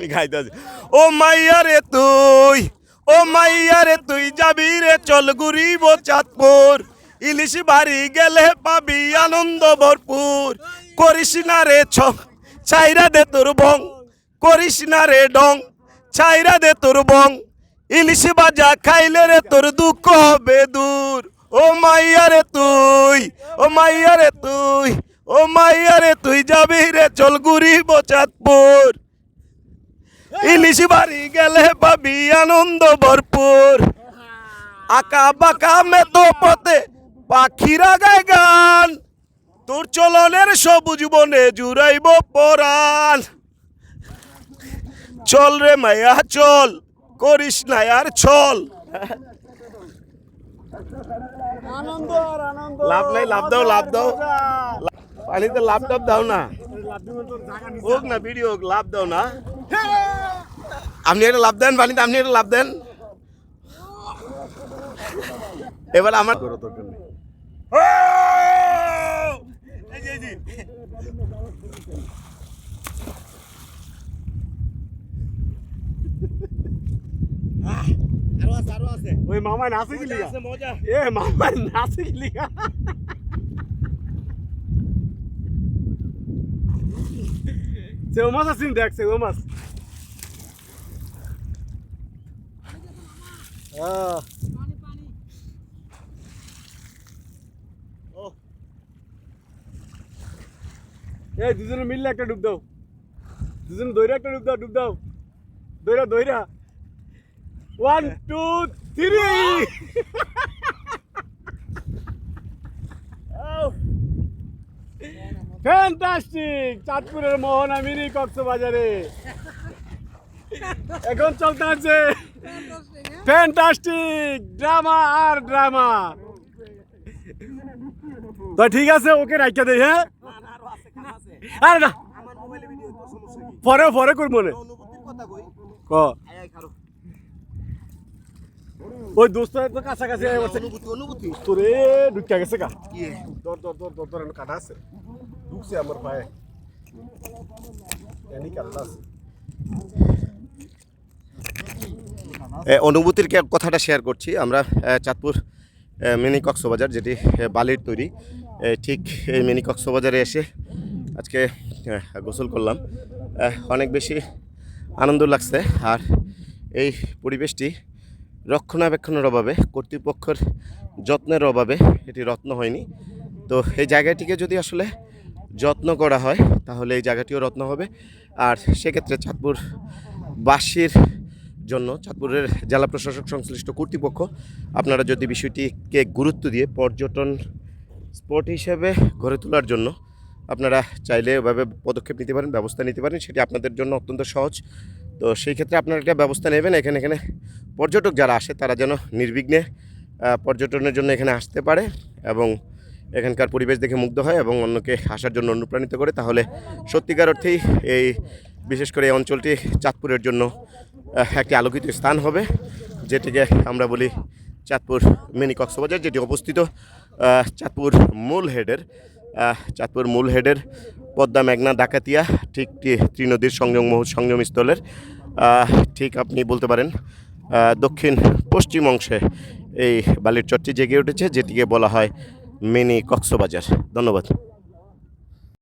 আমি ও মাইয়া রে তুই, ও মাইয়া রে তুই যাবি রে, চল ঘুরিব চাঁদপুর। ইলিশ বাড়ি গেলে পাবি আনন্দ ভরপুর। করিস না রে ছ চাইরা দে তোর বং। করিস না রে ডং, ছাইরা দে তোর বং। ইলিশ বাজা খাইলে রে তোর দুঃখ হবে দূর। ও মাইয়া রে তুই, ও মাইয়া রে তুই, ও মাইয়া রে তুই যাবি রে, চল ঘুরিব চাঁদপুর। ইলিশ বাড়ি গেলে পাবি আনন্দ ভরপুর। আঁকা বাঁকা মেতো পথে পাখিরা গায় গান। তোর চলনের সবুজ বনে জুড়াইব পরাণ। চল রে মায়া চল করিস না আর চল লাভ নাই লাভ দাও লাভ দাও। পানিতে লাভ টাভ দাও না। হোক না ভিডিও হোক লাভ দাও না। আপনি একটা লাভ দেন পানিতে আপনি একটা লাভ দেন। এবার আমার ওই মামা নাচে কি এ মামা নাচে কি লিগা? সে ও মাছ আছিস দেখ সে ও মাছ এই, দুজনে মিললে একটা ডুব দাও। দুজনে দইরা একটা ডুব দাও ডুব দাও। দইরা দইরা। ওয়ান টু থ্রি ফ্যান্টাস্টিক চাঁদপুরের মোহনা মিনি কক্সবাজারে। এখন চলতে আছে। ফ্যান্টাস্টিক ড্রামা আর ড্রামা তো ঠিক আছে, ওকে রাখিয়া দেই হ্যাঁ? আরে না। পরে পরে করব না। ক? ওই দোস্ত তো কাছাকাছি অনুভূতি তোরে ঢুকিয়া গেছে গা। দর দর দর দর দর কাটা আছে। ঢুকছে আমার পায়ে। এনি কাটা আছে। অনুভূতির কথাটা শেয়ার করছি। আমরা চাঁদপুর মিনি কক্সবাজার যেটি বালির তৈরি ঠিক এই মিনি কক্সবাজারে এসে আজকে গোসল করলাম। অনেক বেশি আনন্দ লাগছে। আর এই পরিবেশটি রক্ষণাবেক্ষণের অভাবে, কর্তৃপক্ষের যত্নের অভাবে এটি রত্ন হয়নি। তো এই জায়গাটিকে যদি আসলে যত্ন করা হয়, তাহলে এই জায়গাটিও রত্ন হবে। আর সেক্ষেত্রে চাঁদপুর বাসীর জন্য চাঁদপুরের জেলা প্রশাসক সংশ্লিষ্ট কর্তৃপক্ষ, আপনারা যদি বিষয়টিকে গুরুত্ব দিয়ে পর্যটন স্পট হিসেবে গড়ে তোলার জন্য আপনারা চাইলে এভাবে পদক্ষেপ নিতে পারেন, ব্যবস্থা নিতে পারেন, সেটি আপনাদের জন্য অত্যন্ত সহজ। তো সেই ক্ষেত্রে আপনারা একটা ব্যবস্থা নেবেন, এখানে এখানে পর্যটক যারা আসে তারা যেন নির্বিঘ্নে পর্যটনের জন্য এখানে আসতে পারে এবং এখানকার পরিবেশ দেখে মুগ্ধ হয় এবং অন্যকে আসার জন্য অনুপ্রাণিত করে। তাহলে সত্যিকার অর্থেই এই বিশেষ করে এই অঞ্চলটি চাঁদপুরের জন্য একটি আলোকিত স্থান হবে, যেটিকে আমরা বলি চাঁদপুর মিনি কক্সবাজার, যেটি অবস্থিত চাঁদপুর মূল হেডের চাঁদপুর মূল হেডের পদ্মা মেঘনা ডাকাতিয়া, ঠিক ত্রিনদীর সংযম সংযমস্থলের ঠিক আপনি বলতে পারেন দক্ষিণ পশ্চিম অংশে এই বালির চরটি জেগে উঠেছে, যেটিকে বলা হয় মিনি কক্সবাজার। ধন্যবাদ।